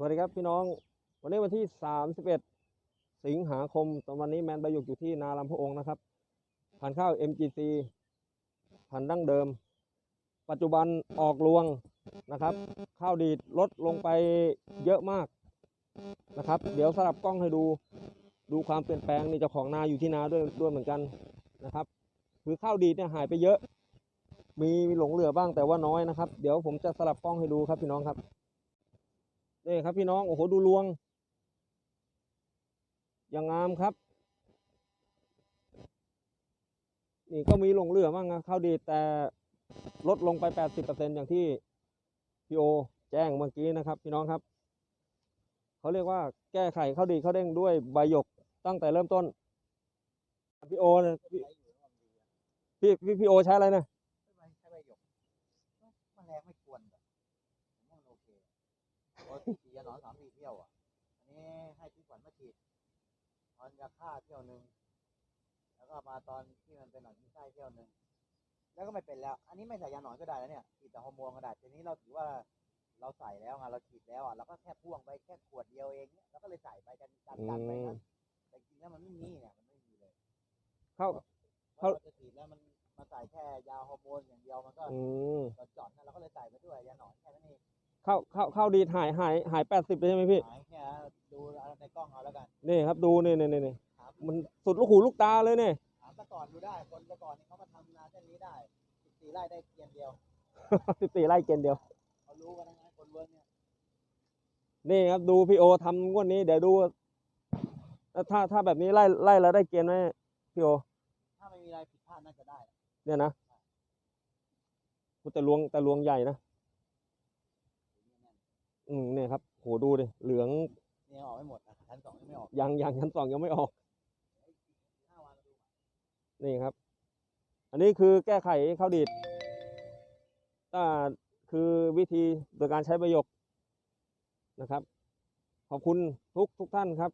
สวัสดีครับพี่น้อง วันนี้วันที่ 31 สิงหาคมตอนวันนี้แมนประยุกต์อยู่ที่นาลำพระองค์นะครับพันข้าว MGC พันดั้งเดิม ปัจจุบันออกรวงนะครับ ข้าวดีดลดลงไปเยอะมากนะครับ เดี๋ยวสลับกล้องให้ดูดูความเปลี่ยนแปลงนี่เจ้าของนาอยู่ที่นาด้วยด้วยเหมือนกันนะครับ คือข้าวดีดเนี่ยหายไปเยอะ มีหลงเหลือบ้างแต่ว่าน้อยนะครับ เดี๋ยวผมจะสลับกล้องให้ดูครับพี่น้องครับ นี่ครับพี่น้อง โอ้โห ดูรวง อย่างงามครับ นี่ก็มีลงเหลือบ้างนะข้าวดีแต่ลดลงไป 80%อย่างที่พี่โอแจ้งเมื่อกี้นะครับ พี่น้องครับ เขาเรียกว่าแก้ไขข้าวดีข้าวเด้งด้วยใบหยกตั้งแต่เริ่มต้น พี่โอนี่ยพี่พี่พี่พี่โอใช้อะไรนะใช่ใบหยกแมลงไม่ควร แบบผมว่ามันโอเคโอ้ฉีดยาหนอนสามสี่เที่ยวอะ อันนี้ให้พี่ขวัญมาฉีดตอนยาฆ่าเที่ยวหนึ่งแล้วก็มาตอนที่มันเป็นหนอนที่ไส้เที่ยวหนึ่งแล้วก็ไม่เป็นแล้ว อันนี้ไม่ใส่ยาหนอนก็ได้แล้วเนี่ยฉีดแต่ฮอร์โมนก็ได้ทีนี้เราถือว่าเราใส่แล้วไงเราฉีดแล้วอะเราก็แค่พ่วงไปแค่ขวดเดียวเองเนี่ยเราก็เลยใส่ไปกันกันกันไปนะแต่จริงๆแล้วมันไม่มีเนี่ยมันไม่มีเลยเข้า เพราะเราจะฉีดแล้วมันมาใส่แค่ยาฮอร์โมนอย่างเดียวมันก็อืมตอนจอดนั่นเราก็ ข้าวข้าวข้าวดีดหายหายหาย80เลยใช่ไหมพี่ หายเนี่ยดูเอาในกล้องเอาแล้วกัน นี่ครับดูนี่นี่นี่นี่ถามมันสุดลูกหูลูกตาเลยเนี่ย ถามตะก่อนดูได้ คนตะก่อนนี่เขามาทำนาเส้นนี้ได้สิบสี่ไร่ได้เกียนเดียวสิบสี่ไร่เกณฑ์เดียว เขารู้กันนะฮะคนเวิร์กเนี่ยนี่ครับดูพี่โอทำงวดนี้เดี๋ยวดูแล้วถ้าถ้าแบบนี้ไล่ไล่แล้วได้เกณฑ์ไหมพี่โอ ถ้าไม่มีอะไรผิดพลาดน่าจะได้ เนี่ยนะโหแต่ลวงแต่ลวงใหญ่นะ อืมเนี่ยครับโหดูดิเหลืองเนี่ยออกไม่หมดนะชั้นสองยังไม่ออกยังยังชั้นสองยังไม่ออก ห้าวันมาดูใหม่นี่ครับ อันนี้คือแก้ไขข้าวดีดถ้าคือวิธีโดยการใช้ประโยคนะครับ ขอบคุณทุกทุกท่านครับ